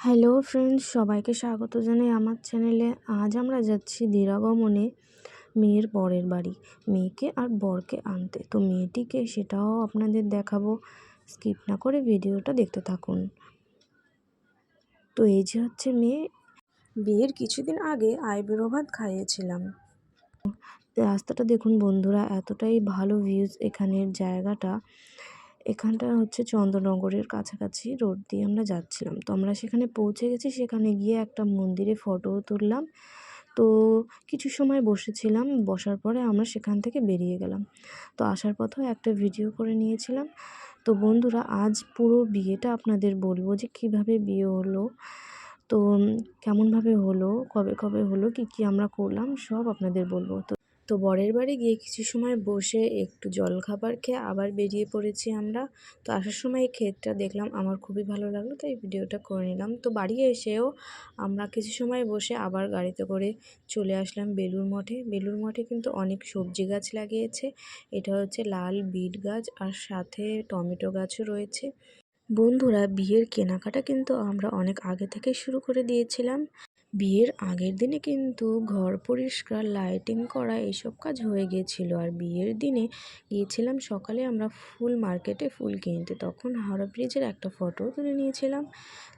Hello friends, সবাইকে স্বাগত জানাই আমার চ্যানেলে। আজ আমরা যাচ্ছি দিরাগমনে মেয়ের বরের বাড়ি। মেয়েকে আর বরকে আনতে। তো মেয়েটিকে সেটাও আপনাদের দেখাবো। স্কিপ না করে ভিডিওটা দেখতে থাকুন। তো এই যে হচ্ছে মেয়ে। বিয়ের কিছুদিন আগে আইবুড়ো ভাত খাইয়েছিলাম। রাস্তাটা দেখুন বন্ধুরা, এতটাই ভালো ভিউজ এখানের জায়গাটা। এখানটা হচ্ছে চন্দ্রনগরের কাছাকাছি রোড দিয়ে আমরা যাচ্ছিলাম। তো আমরা সেখানে পৌঁছে গেছি, সেখানে গিয়ে একটা মন্দিরে ফটো তুললাম। তো কিছু সময় বসেছিলাম, বসার পরে আমরা সেখান থেকে বেরিয়ে গেলাম। তো আসার পথেও একটা ভিডিও করে নিয়েছিলাম। তো বন্ধুরা, আজ পুরো বিয়েটা আপনাদের বলব যে কীভাবে বিয়ে হলো, তো কেমনভাবে হলো, কবে কবে হলো, কি কি আমরা করলাম, সব আপনাদের বলব। তো তো বরের বাড়ি গিয়ে কিছু সময় বসে একটু জলখাবার খেয়ে আবার বেরিয়ে পড়েছি আমরা। তো আসার সময় এই ক্ষেতটা দেখলাম আমার খুবই ভালো লাগল, তাই ভিডিওটা করে নিলাম। তো বাড়ি এসেও আমরা কিছু সময় বসে আবার গাড়িতে করে চলে আসলাম বেলুর মঠে। বেলুর মঠে কিন্তু অনেক সবজি গাছ লাগিয়েছে। এটা হচ্ছে লাল বিট গাছ আর সাথে টমেটো গাছও রয়েছে। বন্ধুরা, বিয়ের কেনাকাটা কিন্তু আমরা অনেক আগে থেকে শুরু করে দিয়েছিলাম। বিয়ের আগের দিনে কিন্তু ঘর পরিষ্কার লাইটিং করা এইসব কাজ হয়ে গিয়েছিল আর বিয়ের দিনে গিয়েছিলাম সকালে আমরা ফুল মার্কেটে ফুল কিনতে। তখন হাওড়া ব্রিজের একটা ফটো তুলে নিয়েছিলাম।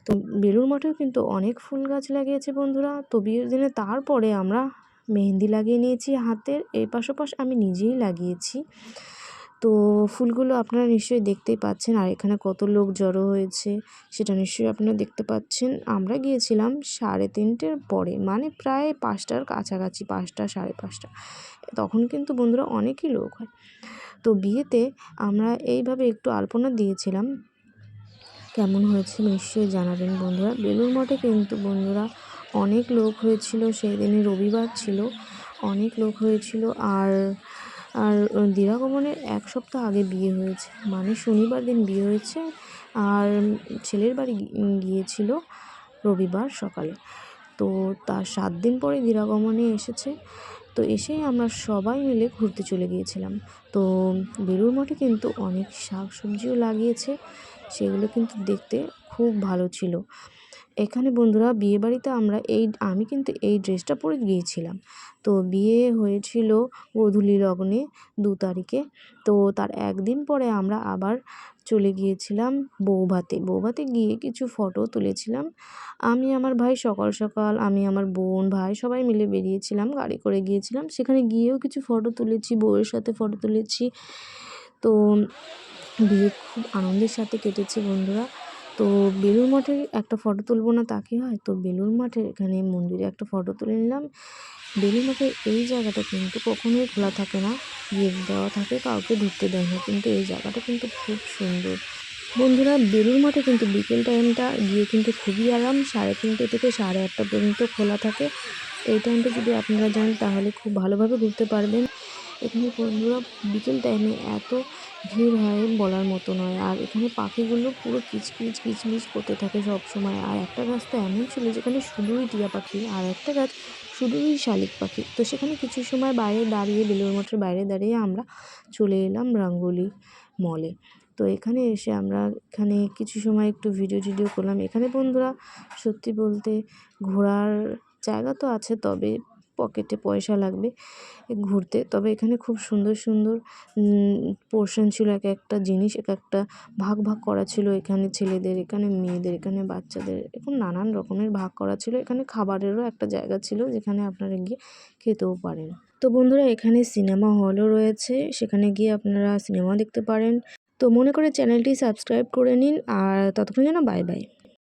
তো বেলুর মঠেও কিন্তু অনেক ফুল গাছ লাগিয়েছে বন্ধুরা। তো বিয়ের দিনে তারপরে আমরা মেহেন্দি লাগিয়ে নিয়েছি হাতের। এই পাশাপাশ আমি নিজেই লাগিয়েছি। তো ফুলগুলো আপনারা নিশ্চয়ই দেখতেই পাচ্ছেন, আর এখানে কত লোক জড়ো হয়েছে সেটা নিশ্চয়ই আপনারা দেখতে পাচ্ছেন। আমরা গিয়েছিলাম সাড়ে তিনটের পরে মানে প্রায় পাঁচটার কাছাকাছি, পাঁচটা, সাড়ে পাঁচটা। তখন কিন্তু বন্ধুরা অনেকই লোক হয়। তো বিয়েতে আমরা এইভাবে একটু আলপনা দিয়েছিলাম। কেমন হয়েছে নিশ্চয়ই জানাবেন বন্ধুরা। বেলুর মঠে কিন্তু বন্ধুরা অনেক লোক হয়েছিল, সেই দিনে রবিবার ছিল, অনেক লোক হয়েছিল। আর আর দিরাগমনের এক সপ্তাহ আগে বিয়ে হয়েছে। মানে শনিবার দিন বিয়ে হয়েছে আর ছেলের বাড়ি গিয়েছিল রবিবার সকালে। তো তার সাত দিন পরে দিরাগমনে এসেছে। তো এসেই আমরা সবাই মিলে ঘুরতে চলে গিয়েছিলাম। তো বেলুর মঠে কিন্তু অনেক শাক সবজিও লাগিয়েছে। সেগুলো কিন্তু দেখতে খুব ভালো ছিল। এখানে বন্ধুরা বিয়েবাড়িতে আমরা এই, আমি কিন্তু এই ড্রেসটা পরে গিয়েছিলাম। তো বিয়ে হয়েছিল গোধূলি লগ্নে দু তারিখে। তো তার একদিন পরে আমরা আবার চলে গিয়েছিলাম বৌভাতে। বৌভাতে গিয়ে কিছু ফটো তুলেছিলাম। আমি আমার ভাই সকাল সকাল, আমি আমার বোন, ভাই সবাই মিলে বেরিয়েছিলাম, গাড়ি করে গিয়েছিলাম। সেখানে গিয়েও কিছু ফটো তুলেছি, বউয়ের সাথে ফটো তুলেছি। তো বিয়ে খুব আনন্দের সাথে কেটেছে বন্ধুরা। তো বেলুর মঠে একটা ফটো তুলবো না তা কি হয়? তো বেলুর মাঠের এখানে মন্দিরে একটা ফটো তুলে নিলাম। বেলুর মাঠের এই জায়গাটা কিন্তু কখনোই খোলা থাকে না। গেট দেওয়া থাকে, কাউকে ঢুকতে দেয় না। কিন্তু এই জায়গাটা কিন্তু খুব সুন্দর। বন্ধুরা বেলুর মাঠে কিন্তু বিকেল টাইমটা গিয়ে কিন্তু খুবই আরাম। সাড়ে তিনটে থেকে সাড়ে আটটা পর্যন্ত খোলা থাকে। এই টাইমটা যদি আপনারা যান, তাহলে খুব ভালোভাবে ঘুরতে পারবেন। এখানে বন্ধুরা, বিকেল টাইমে এত ভিড় হয় বলার মতো নয়। আর এখানে পাখিগুলো পুরো কিচকিচ, কিচমিচ করতে থাকে সব সময় আর একটা গাছ তো এমন ছিল যেখানে শুধুই টিয়া পাখি, আর একটা গাছ শুধুই শালিক পাখি। তো সেখানে কিছু সময় বাইরে দাঁড়িয়ে বেলুর মঠের বাইরে দাঁড়িয়ে আমরা চলে এলাম রাঙ্গুলি মলে। তো এখানে এসে আমরা এখানে কিছু সময় একটু ভিডিও টিডিও করলাম। এখানে বন্ধুরা, সত্যি বলতে ঘোরার জায়গা তো আছে, তবে পকেটে পয়সা লাগবে ঘুরতে। তবে এখানে খুব সুন্দর সুন্দর পোর্শন ছিল এক একটা জিনিস, এক একটা ভাগ ভাগ করা ছিল এখানে ছেলেদের, এখানে মেয়েদের, এখানে বাচ্চাদের, এরকম নানান রকমের ভাগ করা ছিল। এখানে খাবারেরও একটা জায়গা ছিল যেখানে আপনারা গিয়ে খেতেও পারেন। তো বন্ধুরা, এখানে সিনেমা হলও রয়েছে, সেখানে গিয়ে আপনারা সিনেমা দেখতে পারেন। তো মনে করে চ্যানেলটি সাবস্ক্রাইব করে নিন, আর ততক্ষণ যেন বাই বাই।